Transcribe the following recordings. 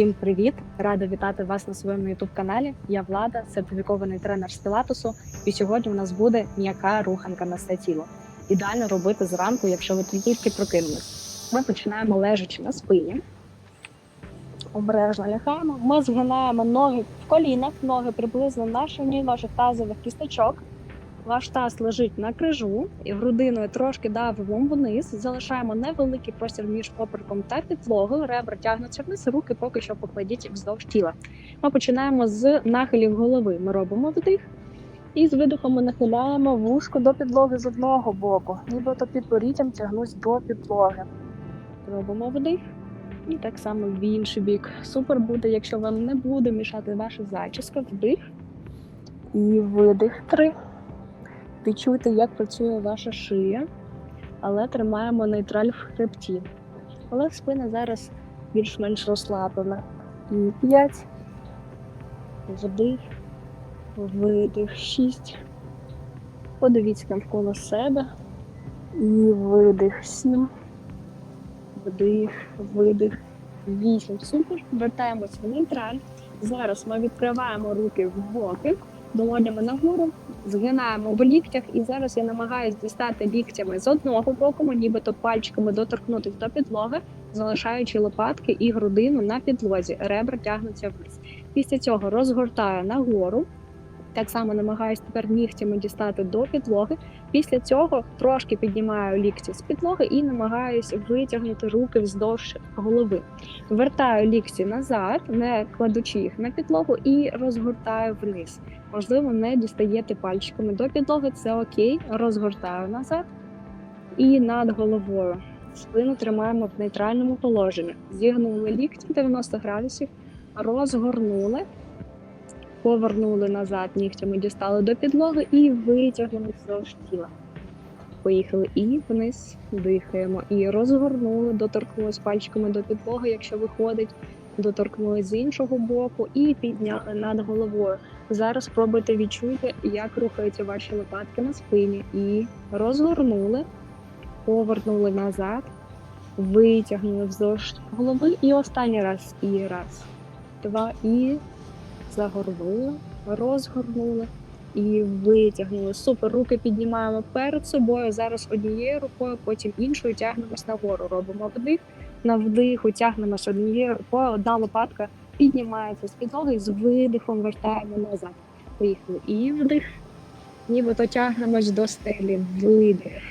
Всім привіт! Рада вітати вас на своєму youtube каналі. Я Влада, сертифікований тренер з пілатесу. І сьогодні у нас буде м'яка руханка на все тіло. Ідеально робити зранку, якщо ви тільки прокинулись. Ми починаємо лежачи на спині. Обережно лягаємо. Ми згинаємо ноги в колінах, ноги приблизно на ширині ваших тазових кісточок. Ваш таз лежить на крижу і грудиною трошки давимо вниз. Залишаємо невеликий простір між попереком та підлогою. Ребра тягнуться вниз, руки поки що покладіть вздовж тіла. Ми починаємо з нахилів голови. Ми робимо вдих. І з видихом ми нахиляємо вушко до підлоги з одного боку, нібито підборіддям тягнусь до підлоги. Робимо вдих. І так само в інший бік. Супер буде, якщо вам не буде мішати ваша зачіска. Вдих і видих. Три. Відчуйте, як працює ваша шия, але тримаємо нейтраль в хребті. Але спина зараз більш-менш розслаблена. І п'ять. Вдих, видих, шість. Подивіться навколо себе. І видих, сім. Вдих, видих, вісім. Супер. Вертаємось в нейтраль. Зараз ми відкриваємо руки в боки, долонями нагору, згинаємо в ліктях, і зараз я намагаюся дістати ліктями з одного боку, нібито пальчиками доторкнутися до підлоги, залишаючи лопатки і грудину на підлозі. Ребра тягнуться вниз. Після цього розгортаю нагору. Так само намагаюся тепер нігтями дістати до підлоги. Після цього трошки піднімаю лікті з підлоги і намагаюся витягнути руки вздовж голови. Вертаю лікті назад, не кладучи їх на підлогу, і розгортаю вниз. Можливо, не дістаєте пальчиками до підлоги, це окей. Розгортаю назад і над головою. Спину тримаємо в нейтральному положенні. Зігнули лікті 90 градусів, розгорнули, повернули назад, нігтями дістали до підлоги і витягнули вздовж тіла. Поїхали і вниз дихаємо. І розгорнули, доторкнулись пальчиками до підлоги, якщо виходить, доторкнулись з іншого боку і підняли над головою. Зараз спробуйте відчути, як рухаються ваші лопатки на спині. І розгорнули, повернули назад, витягнули вздовж голови. І останній раз. І раз, два, і загорнули, розгорнули і витягнули. Супер. Руки піднімаємо перед собою. Зараз однією рукою, потім іншою тягнемось нагору. Робимо вдих. На вдиху тягнемось однією рукою, одна лопатка піднімається з підлоги, з видихом вертаємо назад. Поїхали. І вдих. Нібито тягнемось до стелі. Видих.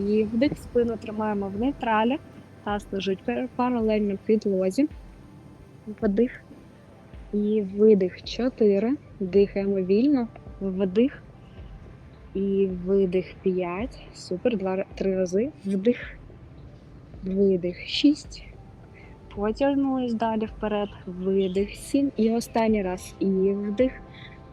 І вдих, спину тримаємо в нейтралі. Таз лежить паралельно підлозі. Вдих. І видих. Чотири. Дихаємо вільно. Вдих. І видих 5. Супер. Два, три рази. Вдих. Видих 6. Потягнулись далі вперед. Видих 7. І останній раз. І вдих.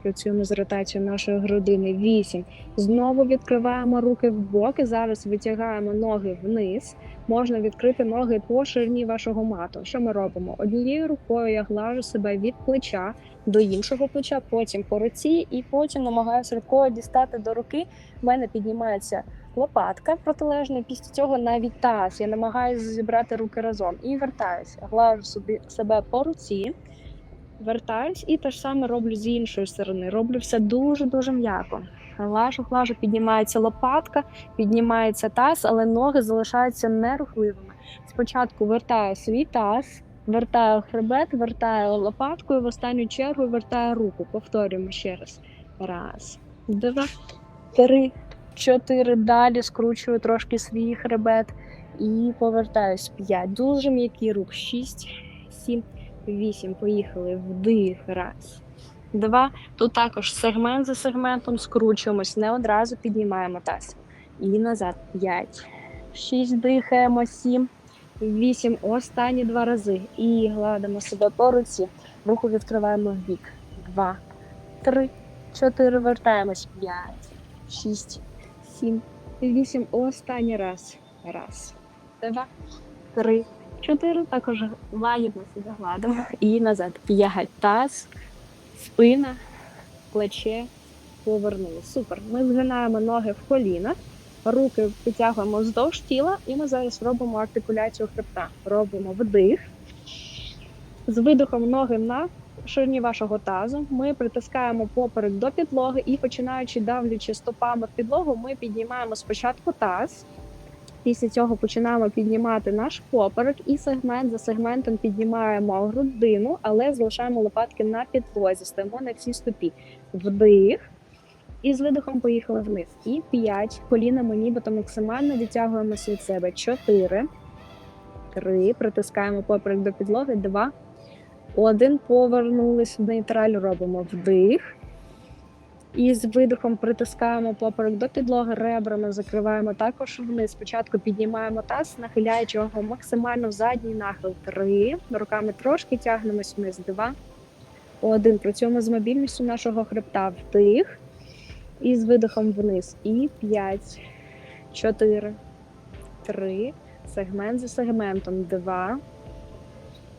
Працюємо з ротацією нашої грудини. 8. Знову відкриваємо руки в боки. Зараз витягаємо ноги вниз. Можна відкрити ноги по ширині вашого мату. Що ми робимо? Однією рукою я глажу себе від плеча до іншого плеча, потім по руці, і потім намагаюся рукою дістати до руки. У мене піднімається лопатка протилежна. Після цього навіть таз. Я намагаюся зібрати руки разом і вертаюся. Глажу собі себе по руці. Вертаюсь і те ж саме роблю з іншої сторони. Роблю все дуже-дуже м'яко. Глажу, глажу, піднімається лопатка, піднімається таз, але ноги залишаються нерухливими. Спочатку вертаю свій таз, вертаю хребет, вертаю лопатку і в останню чергу вертаю руку. Повторюємо ще раз. Раз, два, три, чотири. Далі скручую трошки свій хребет і повертаюсь. П'ять. Дуже м'який рух. Шість, сім. Вісім. Поїхали. Вдих. Раз. Два. Тут також сегмент за сегментом скручуємось. Не одразу піднімаємо таз. І назад. П'ять. Шість. Дихаємо. Сім. Вісім. Останні два рази. І гладимо себе по руці. Руку відкриваємо в бік. Два. Три. Чотири. Вертаємось. П'ять. Шість. Сім. Вісім. Останній раз. Раз. Два. Три. Чотири також лагідно себе гладимо. І назад. П'ять. Таз, спина, плече. Повернули. Супер. Ми згинаємо ноги в коліна, руки підтягуємо вздовж тіла, і ми зараз робимо артикуляцію хребта. Робимо вдих. З видихом ноги на ширині вашого тазу. Ми притискаємо поперек до підлоги і починаючи давлячи стопами в підлогу, ми піднімаємо спочатку таз. Після цього починаємо піднімати наш поперек і сегмент за сегментом піднімаємо грудину, але залишаємо лопатки на підлозі, стоїмо на цій стопі. Вдих. І з видихом поїхали вниз. І 5. Колінами нібито максимально відтягуємося від себе. 4. 3. Притискаємо поперек до підлоги. 2. Один. Повернулись в нейтраль. Робимо вдих. І з видихом притискаємо поперек до підлоги, ребрами закриваємо також вниз. Спочатку піднімаємо таз, нахиляючи його максимально в задній нахил. Три. Руками трошки тягнемось вниз. Два. Один. Працюємо з мобільністю нашого хребта. Вдих. І з видихом вниз. І п'ять. Чотири. Три. Сегмент за сегментом. Два.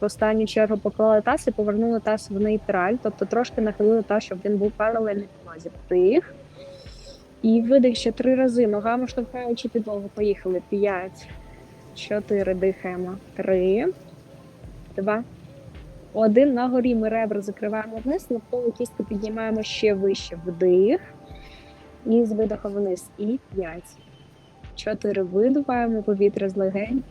В останню чергу поклали таз і повернули таз в нейтраль, тобто трошки нахилили таз, щоб він був паралельний підлозі. Вдих. І видих ще три рази. Ногами штовхаючи підлогу. Поїхали. П'ять. Чотири. Дихаємо. Три. Два. Один. На горі ми ребра закриваємо вниз, навколо кістку піднімаємо ще вище. Вдих. І з видихом вниз. І п'ять. Чотири. Видуваємо повітря з легень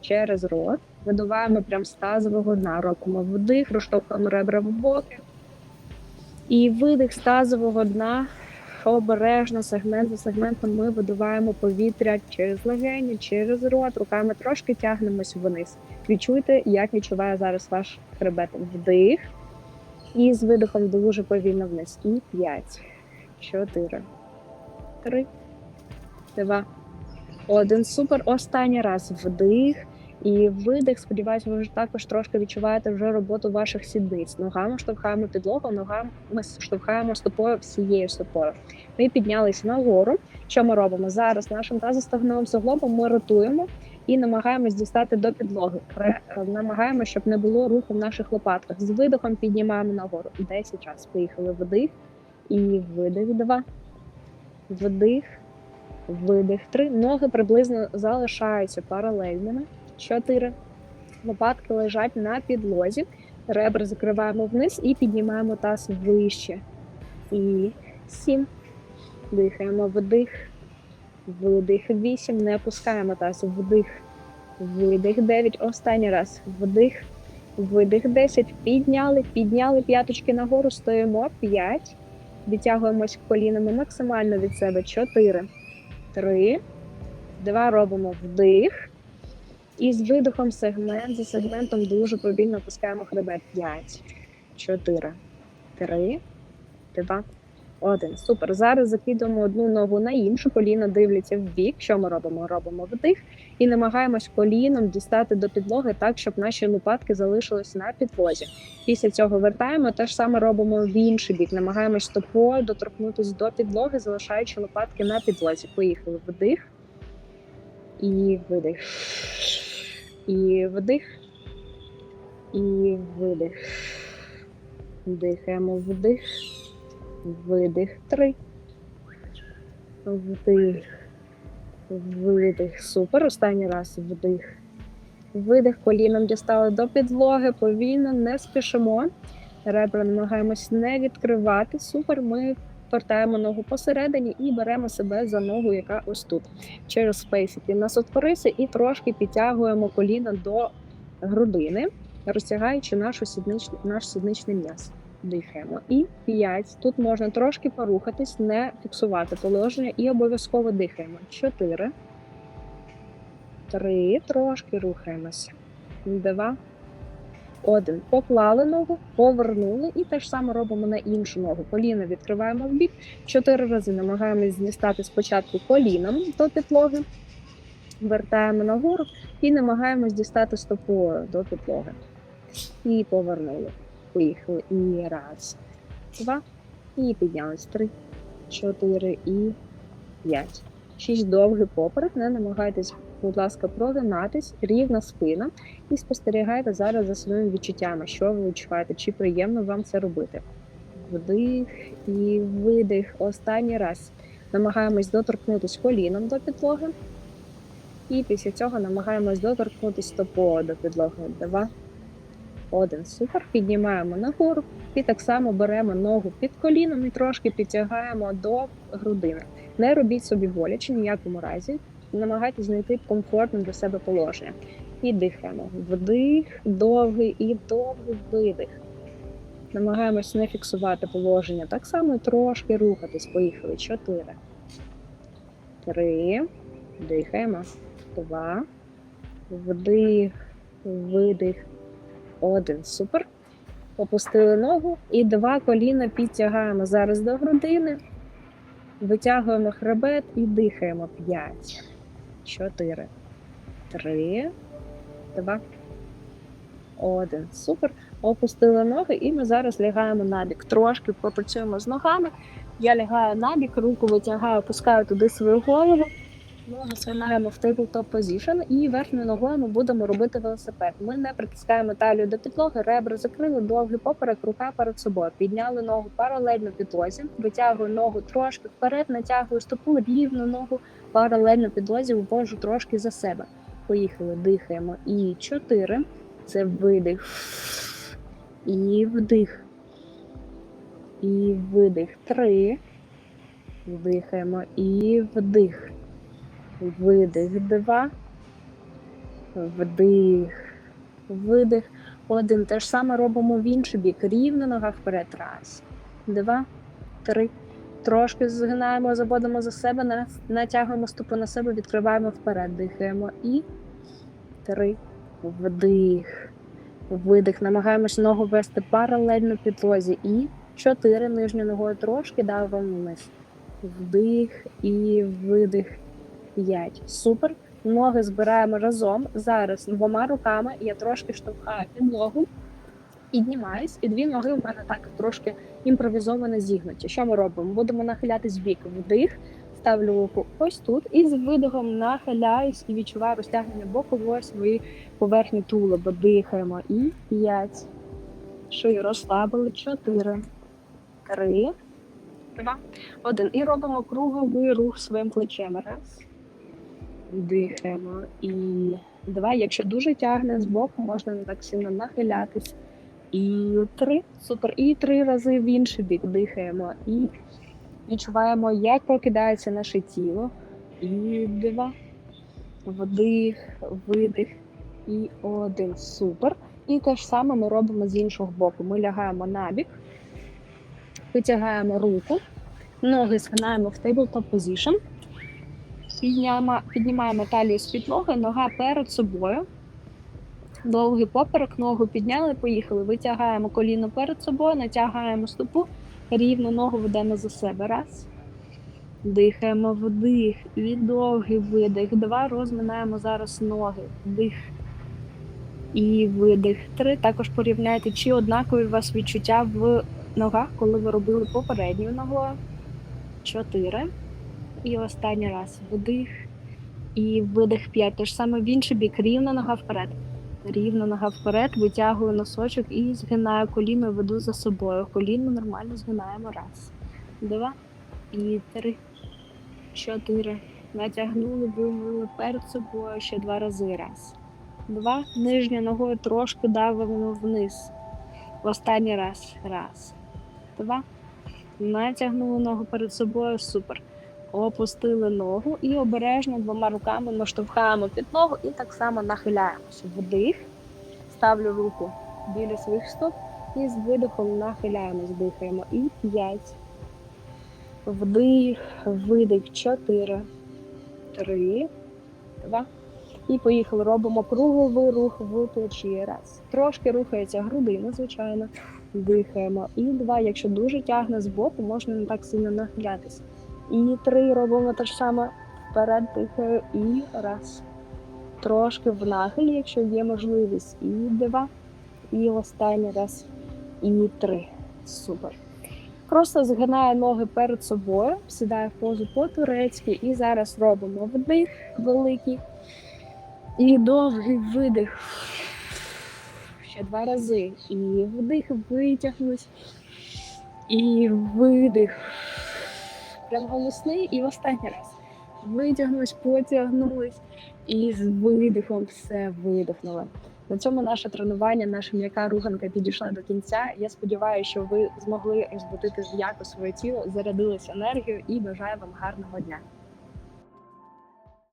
через рот. Видуваємо прям з тазового дна. Робимо вдих, розштовхуємо ребра в боки. І видих з тазового дна. Обережно, сегмент за сегментом ми видуваємо повітря через легені, через рот. Руками трошки тягнемось вниз. Відчуйте, як відчуває зараз ваш хребет. Вдих. І з видихом дуже повільно вниз. І 5, 4, 3, 2, один. Супер. Останній раз вдих. І видих, сподіваюся, ви вже також трошки відчуваєте вже роботу ваших сідниць. Ногами штовхаємо підлогу, ногами штовхаємо стопою всією стопою. Ми піднялися нагору. Що ми робимо? Зараз нашим тазостегновим суглобом ми ротуємо і намагаємось дістати до підлоги. Ре- Намагаємося, щоб не було руху в наших лопатках. З видихом піднімаємо нагору. 10 разів. Поїхали вдих і видих. Два. Вдих, видих. Три. Ноги приблизно залишаються паралельними. Чотири. Лопатки лежать на підлозі. Ребра закриваємо вниз і піднімаємо таз вище. І сім. Дихаємо вдих. Видих. Вісім. Не опускаємо таз. Вдих. Видих. Дев'ять. Останній раз. Вдих. Видих. Десять. Підняли. Підняли п'яточки нагору. Стоїмо. П'ять. Відтягуємось колінами максимально від себе. Чотири. Три. Два. Робимо вдих. І з видихом сегмент за сегментом дуже повільно опускаємо хребет. 5, 4, 3, 2, 1. Супер. Зараз закидуємо одну ногу на іншу, коліна дивляться в бік. Що ми робимо? Робимо вдих і намагаємось коліном дістати до підлоги так, щоб наші лопатки залишились на підлозі. Після цього вертаємо, те ж саме робимо в інший бік. Намагаємось стопою доторкнутися до підлоги, залишаючи лопатки на підлозі. Поїхали вдих і видих. І вдих. І видих. Дихаємо вдих. Видих. Три. Вдих. Видих. Супер. Останній раз вдих. Видих. Коліном дістали до підлоги. Повільно не спішимо. Ребра намагаємось не відкривати. Супер. Ми вертаємо ногу посередині і беремо себе за ногу, яка ось тут. Через спейс, який нас і трошки підтягуємо коліна до грудини, розтягаючи нашу сіднич... наш сідничний м'яз. Дихаємо. І 5. Тут можна трошки порухатись, не фіксувати положення, і обов'язково дихаємо. 4. 3. Трошки рухаємося. 2. Один. Поклали ногу, повернули і те ж саме робимо на іншу ногу. Коліна відкриваємо в бік. Чотири рази намагаємось дістати спочатку коліном до підлоги, вертаємо нагору і намагаємось дістати стопою до підлоги. І повернули. Поїхали. І раз, два. І піднялись. Три, чотири і п'ять. Шість довгий поперек. Не намагайтесь, будь ласка, прогинатись, рівна спина і спостерігайте зараз за своїми відчуттями, що ви відчуваєте, чи приємно вам це робити. Вдих і видих. Останній раз. Намагаємось доторкнутися коліном до підлоги. І після цього намагаємось доторкнутися стопою до підлоги. Два, Один. Супер. Піднімаємо нагору. І так само беремо ногу під коліном і трошки підтягаємо до грудини. Не робіть собі боляче ні в якому разі. Намагайтесь знайти комфортне для себе положення. І дихаємо. Вдих, довгий і довгий видих. Намагаємось не фіксувати положення. Так само трошки рухатись. Поїхали. Чотири. Три. Дихаємо. Два. Вдих, видих. Один. Супер. Опустили ногу і два коліна підтягаємо зараз до грудини. Витягуємо хребет і дихаємо. П'ять. Чотири. Три. Два. Один. Супер. Опустили ноги, і ми зараз лягаємо на бік. Трошки попрацюємо з ногами. Я лягаю на бік, руку витягаю, опускаю туди свою голову. Ноги згинаємо в tabletop position і верхньою ногою ми будемо робити велосипед. Ми не притискаємо талію до підлоги, ребра закрили, довгий поперек, рука перед собою. Підняли ногу паралельно підлозі, витягую ногу трошки вперед, натягую стопу, рівну ногу паралельно підлозі, вивожу трошки за себе. Поїхали, дихаємо. І чотири. Це видих. І вдих. І видих. Три. Вдихаємо. І вдих. Видих. Два. Вдих. Видих. Один. Те ж саме робимо в інший бік. Рівно нога вперед. Раз. Два. Три. Трошки згинаємо, заводимо за себе, натягуємо стопу на себе, відкриваємо вперед. Дихаємо. І три. Вдих. Видих. Намагаємось ногу вести паралельно підлозі. І чотири нижньою ногою трошки давимо вниз. Вдих і видих. П'ять. Супер. Ноги збираємо разом. Зараз двома руками я трошки штовхаю підлогу. Піднімаюсь, і дві ноги у мене так трошки імпровізовано зігнуті. Що ми робимо? Будемо нахилятись бік. Вдих, ставлю руку ось тут, і з видихом нахиляюсь і відчуваю розтягнення бокової своєї поверхні тулуба. Дихаємо. І п'ять. Шию розслабили. Чотири. Три. Два. Один. І робимо круговий рух своїм плечем. Раз. Дихаємо. І два. Якщо дуже тягне з боку, можна не так сильно нахилятись. І три. Супер. І три рази в інший бік дихаємо. І відчуваємо, як прокидається наше тіло. І два. Вдих, видих. І один. Супер. І те ж саме ми робимо з іншого боку. Ми лягаємо на бік, витягаємо руку, ноги згинаємо в tabletop position. Піднімаємо талію з підлоги, нога перед собою. Довгий поперек, ногу підняли, поїхали. Витягаємо коліно перед собою, натягаємо стопу, рівно ногу ведемо за себе. Раз. Дихаємо вдих і довгий видих. Два. Розминаємо зараз ноги. Вдих і видих. Три. Також порівняйте, чи однакові у вас відчуття в ногах, коли ви робили попередньою ногою. Чотири. І останній раз вдих і видих п'ять. Те ж саме в інший бік. Рівна нога вперед. Рівна нога вперед, витягую носочок і згинаю коліно, веду за собою. Коліно нормально згинаємо. Раз, два і три, чотири. Натягнули, вивели перед собою ще два рази. Раз. Два. Нижньою ногою трошки давимо вниз. В Останній раз. Раз. Два. Натягнули ногу перед собою. Супер. Опустили ногу і обережно двома руками ми штовхаємо під ногу і так само нахиляємося. Вдих. Ставлю руку біля своїх стоп і з видихом нахиляємось, дихаємо. І п'ять. Вдих, видих. Чотири. Три. Два. І поїхали. Робимо круговий рух в плечі. Раз. Трошки рухається грудина, звичайно. Дихаємо. І два. Якщо дуже тягне з боку, можна не так сильно нахилятися. І три робимо те ж саме. Вперед дихаю. І раз. Трошки в нахилі, якщо є можливість. І два. І останній раз. І три. Супер. Просто згинаю ноги перед собою, сідаю в позу по-турецьки. І зараз робимо вдих великий. І довгий видих. Ще два рази. І вдих, витягнусь. І видих. Прям голосний і в останній раз. Витягнулись, потягнулись і з видихом все видихнули. На цьому наше тренування, наша м'яка руханка підійшла до кінця. Я сподіваюся, що ви змогли розбудити з'яко своє тіло, зарядилися енергією і бажаю вам гарного дня.